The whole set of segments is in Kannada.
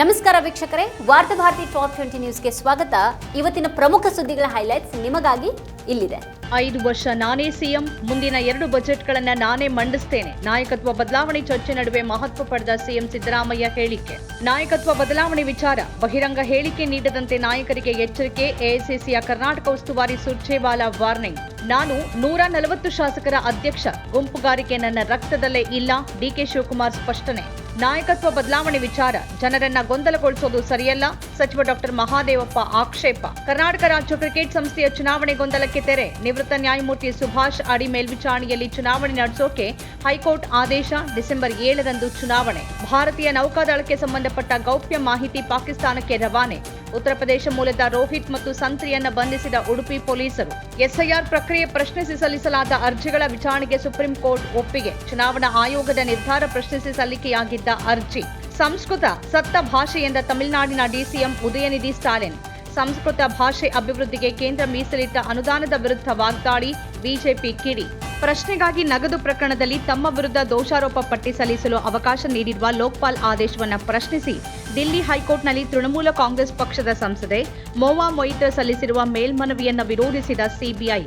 ನಮಸ್ಕಾರ ವೀಕ್ಷಕರೇ, ವಾರ್ತಾ ಭಾರತಿ ಟಾಪ್ ಟ್ವೆಂಟಿ ನ್ಯೂಸ್ಗೆ ಸ್ವಾಗತ. ಇವತ್ತಿನ ಪ್ರಮುಖ ಸುದ್ದಿಗಳ ಹೈಲೈಟ್ಸ್ ನಿಮಗಾಗಿ ಇಲ್ಲಿದೆ. ಐದು ವರ್ಷ ನಾನೇ ಸಿಎಂ, ಮುಂದಿನ ಎರಡು ಬಜೆಟ್ಗಳನ್ನ ನಾನೇ ಮಂಡಿಸ್ತೇನೆ. ನಾಯಕತ್ವ ಬದಲಾವಣೆ ಚರ್ಚೆ ನಡುವೆ ಮಹತ್ವ ಪಡೆದ ಸಿಎಂ ಸಿದ್ದರಾಮಯ್ಯ ಹೇಳಿಕೆ. ನಾಯಕತ್ವ ಬದಲಾವಣೆ ವಿಚಾರ, ಬಹಿರಂಗ ಹೇಳಿಕೆ ನೀಡದಂತೆ ನಾಯಕರಿಗೆ ಎಚ್ಚರಿಕೆ ಎಐಸಿಸಿಯ ಕರ್ನಾಟಕ ಉಸ್ತುವಾರಿ ಸುರ್ಜೇವಾಲಾ ವಾರ್ನಿಂಗ್. ನಾನು ನೂರ ನಲವತ್ತು ಶಾಸಕರ ಅಧ್ಯಕ್ಷ, ಗುಂಪುಗಾರಿಕೆ ನನ್ನ ರಕ್ತದಲ್ಲೇ ಇಲ್ಲ ಡಿಕೆ ಶಿವಕುಮಾರ್ ಸ್ಪಷ್ಟನೆ. ನಾಯಕತ್ವ ಬದಲಾವಣೆ ವಿಚಾರ. ಜನರನ್ನ ಗೊಂದಲಗೊಳಿಸೋದು ಸರಿಯಲ್ಲ. ಸಚಿವ ಡಾಕ್ಟರ್ ಮಹಾದೇವಪ್ಪ ಆಕ್ಷೇಪ. ಕರ್ನಾಟಕ ರಾಜ್ಯ ಕ್ರಿಕೆಟ್ ಸಂಸ್ಥೆಯ ಚುನಾವಣೆ ಗೊಂದಲಕ್ಕೆ ತೆರೆ. ನಿವೃತ್ತ ನ್ಯಾಯಮೂರ್ತಿ ಸುಭಾಷ್ ಅಡಿ ಮೇಲ್ವಿಚಾರಣೆಯಲ್ಲಿ ಚುನಾವಣೆ ನಡೆಸೋಕೆ ಹೈಕೋರ್ಟ್ ಆದೇಶ ಡಿಸೆಂಬರ್ ಏಳರಂದು ಚುನಾವಣೆ. ಭಾರತೀಯ ನೌಕಾದಳಕ್ಕೆ ಸಂಬಂಧಪಟ್ಟ ಗೌಪ್ಯ ಮಾಹಿತಿ ಪಾಕಿಸ್ತಾನಕ್ಕೆ ರವಾನೆ. ಉತ್ತರ ಪ್ರದೇಶ ಮೂಲದ ರೋಹಿತ್ ಮತ್ತು ಸಂತ್ರಿಯನ್ನ ಬಂಧಿಸಿದ ಉಡುಪಿ ಪೊಲೀಸರು. ಎಸ್ಐಆರ್ ಪ್ರಕ್ರಿಯೆ ಪ್ರಶ್ನಿಸಿ ಸಲ್ಲಿಸಲಾದ ಅರ್ಜಿಗಳ ವಿಚಾರಣೆಗೆ ಸುಪ್ರೀಂ ಕೋರ್ಟ್ ಒಪ್ಪಿಗೆ. ಚುನಾವಣಾ ಆಯೋಗದ ನಿರ್ಧಾರ ಪ್ರಶ್ನಿಸಿ ಸಲ್ಲಿಕೆಯಾಗಿದ್ದ ಅರ್ಜಿ. ಸಂಸ್ಕೃತ ಸತ್ತ ಭಾಷೆ ಎಂದ ತಮಿಳುನಾಡಿನ ಡಿಸಿಎಂ ಉದಯನಿಧಿ ಸ್ಟಾಲಿನ್. ಸಂಸ್ಕೃತ ಭಾಷೆ ಅಭಿವೃದ್ಧಿಗೆ ಕೇಂದ್ರ ಮೀಸಲಿಟ್ಟ ಅನುದಾನದ ವಿರುದ್ಧ ವಾಗ್ದಾಳಿ, ಬಿಜೆಪಿ ಕಿಡಿ. ಪ್ರಶ್ನೆಗಾಗಿ ನಗದು ಪ್ರಕರಣದಲ್ಲಿ ತಮ್ಮ ವಿರುದ್ಧ ದೋಷಾರೋಪ ಪಟ್ಟಿ ಸಲ್ಲಿಸಲು ಅವಕಾಶ ನೀಡಿರುವ ಲೋಕ್ಪಾಲ್ ಆದೇಶವನ್ನು ಪ್ರಶ್ನಿಸಿ ದಿಲ್ಲಿ ಹೈಕೋರ್ಟ್ನಲ್ಲಿ ತೃಣಮೂಲ ಕಾಂಗ್ರೆಸ್ ಪಕ್ಷದ ಸಂಸದೆ ಮೋವಾ ಮೊಯಿತ್ರ ಸಲ್ಲಿಸಿರುವ ಮೇಲ್ಮನವಿಯನ್ನು ವಿರೋಧಿಸಿದ ಸಿಬಿಐ.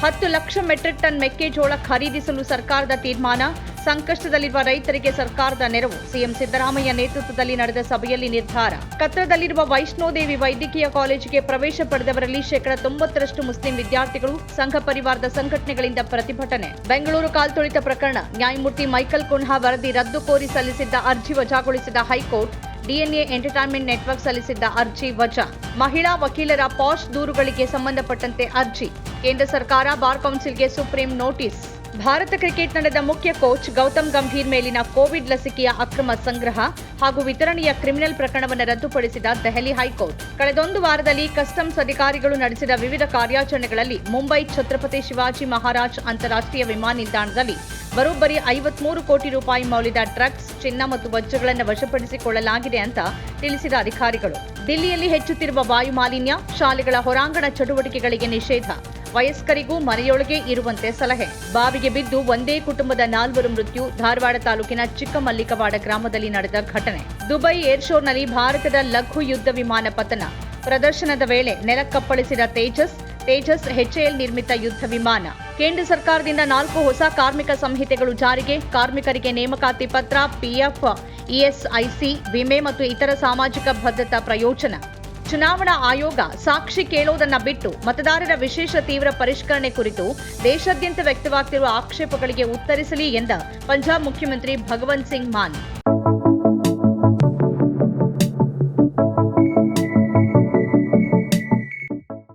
ಹತ್ತು ಲಕ್ಷ ಮೆಟ್ರಿಕ್ ಟನ್ ಮೆಕ್ಕೆಜೋಳ ಖರೀದಿಸಲು ಸರ್ಕಾರದ ತೀರ್ಮಾನ ಸಂಕಷ್ಟದಲ್ಲಿರುವ ರೈತರಿಗೆ ಸರ್ಕಾರದ ನೆರವು. ಸಿಎಂ ಸಿದ್ದರಾಮಯ್ಯ ನೇತೃತ್ವದಲ್ಲಿ ನಡೆದ ಸಭೆಯಲ್ಲಿ ನಿರ್ಧಾರ. ಕತ್ರದಲ್ಲಿರುವ ವೈಷ್ಣೋದೇವಿ ವೈದ್ಯಕೀಯ ಕಾಲೇಜಿಗೆ ಪ್ರವೇಶ ಪಡೆದವರಲ್ಲಿ ಶೇಕಡ ತೊಂಬತ್ತರಷ್ಟು ಮುಸ್ಲಿಂ ವಿದ್ಯಾರ್ಥಿಗಳು ಸಂಘ ಪರಿವಾರದ ಸಂಘಟನೆಗಳಿಂದ ಪ್ರತಿಭಟನೆ. ಬೆಂಗಳೂರು ಕಾಲ್ತುಳಿತ ಪ್ರಕರಣ. ನ್ಯಾಯಮೂರ್ತಿ ಮೈಕಲ್ ಕುನ್ಹಾ ವರದಿ ರದ್ದು ಕೋರಿ ಸಲ್ಲಿಸಿದ್ದ ಅರ್ಜಿ ವಜಾಗೊಳಿಸಿದ high court. DNA entertainment network ಸಲ್ಲಿಸಿದ್ದ ಅರ್ಜಿ ವಜಾ. ಮಹಿಳಾ ವಕೀಲರ ಪಾಶ್ ದೂರುಗಳಿಗೆ ಸಂಬಂಧಪಟ್ಟಂತೆ ಅರ್ಜಿ. ಕೇಂದ್ರ ಸರ್ಕಾರ ಬಾರ್ ಕೌನ್ಸಿಲ್ಗೆ ಸುಪ್ರೀಂ ನೋಟಿಸ್. ಭಾರತ ಕ್ರಿಕೆಟ್ ತಂಡದ ಮುಖ್ಯ ಕೋಚ್ ಗೌತಮ್ ಗಂಭೀರ್ ಮೇಲಿನ ಕೋವಿಡ್ ಲಸಿಕೆಯ ಅಕ್ರಮ ಸಂಗ್ರಹ ಹಾಗೂ ವಿತರಣೆಯ ಕ್ರಿಮಿನಲ್ ಪ್ರಕರಣವನ್ನು ರದ್ದುಪಡಿಸಿದ ದೆಹಲಿ ಹೈಕೋರ್ಟ್. ಕಳೆದೊಂದು ವಾರದಲ್ಲಿ ಕಸ್ಟಮ್ಸ್ ಅಧಿಕಾರಿಗಳು ನಡೆಸಿದ ವಿವಿಧ ಕಾರ್ಯಾಚರಣೆಗಳಲ್ಲಿ ಮುಂಬೈ ಛತ್ರಪತಿ ಶಿವಾಜಿ ಮಹಾರಾಜ್ ಅಂತಾರಾಷ್ಟ್ರೀಯ ವಿಮಾನ ನಿಲ್ದಾಣದಲ್ಲಿ ಬರೋಬ್ಬರಿ ಐವತ್ಮೂರು ಕೋಟಿ ರೂಪಾಯಿ ಮೌಲ್ಯದ ಡ್ರಗ್ಸ್, ಚಿನ್ನ ಮತ್ತು ವಜ್ರಗಳನ್ನು ವಶಪಡಿಸಿಕೊಳ್ಳಲಾಗಿದೆ ಅಂತ ತಿಳಿಸಿದ ಅಧಿಕಾರಿಗಳು. ದಿಲ್ಲಿಯಲ್ಲಿ ಹೆಚ್ಚುತ್ತಿರುವ ವಾಯು ಮಾಲಿನ್ಯ, ಶಾಲೆಗಳ ಹೊರಾಂಗಣ ಚಟುವಟಿಕೆಗಳಿಗೆ ನಿಷೇಧ. ವಯಸ್ಕರಿಗೂ ಮನೆಯೊಳಗೆ ಇರುವಂತೆ ಸಲಹೆ. ಬಾವಿಗೆ ಬಿದ್ದು ಒಂದೇ ಕುಟುಂಬದ ನಾಲ್ವರು ಮೃತ್ಯು, ಧಾರವಾಡ ತಾಲೂಕಿನ ಚಿಕ್ಕಮಲ್ಲಿಕವಾಡ ಗ್ರಾಮದಲ್ಲಿ ನಡೆದ ಘಟನೆ. ದುಬೈ ಏರ್ ಶೋನಲ್ಲಿ ಭಾರತದ ಲಘು ಯುದ್ಧ ವಿಮಾನ ಪತನ. ಪ್ರದರ್ಶನದ ವೇಳೆ ನೆಲಕ್ಕಪ್ಪಳಿಸಿದ ತೇಜಸ್ ತೇಜಸ್ ಎಚ್ಎಎಲ್ ನಿರ್ಮಿತ ಯುದ್ಧ ವಿಮಾನ. ಕೇಂದ್ರ ಸರ್ಕಾರದಿಂದ ನಾಲ್ಕು ಹೊಸ ಕಾರ್ಮಿಕ ಸಂಹಿತೆಗಳು ಜಾರಿಗೆ. ಕಾರ್ಮಿಕರಿಗೆ ನೇಮಕಾತಿ ಪತ್ರ ಪಿಎಫ್ ಇಎಸ್ಐಸಿ ವಿಮೆ ಮತ್ತು ಇತರ ಸಾಮಾಜಿಕ ಭದ್ರತಾ ಪ್ರಯೋಜನ. ಚುನಾವಣಾ ಆಯೋಗ ಸಾಕ್ಷಿ ಕೇಳೋದನ್ನ ಬಿಟ್ಟು ಮತದಾರರ ವಿಶೇಷ ತೀವ್ರ ಪರಿಷ್ಕರಣೆ ಕುರಿತು ದೇಶಾದ್ಯಂತ ವ್ಯಕ್ತವಾಗ್ತಿರುವ ಆಕ್ಷೇಪಗಳಿಗೆ ಉತ್ತರಿಸಲಿ ಎಂದ ಪಂಜಾಬ್ ಮುಖ್ಯಮಂತ್ರಿ ಭಗವಂತ್ ಸಿಂಗ್ ಮಾನ್.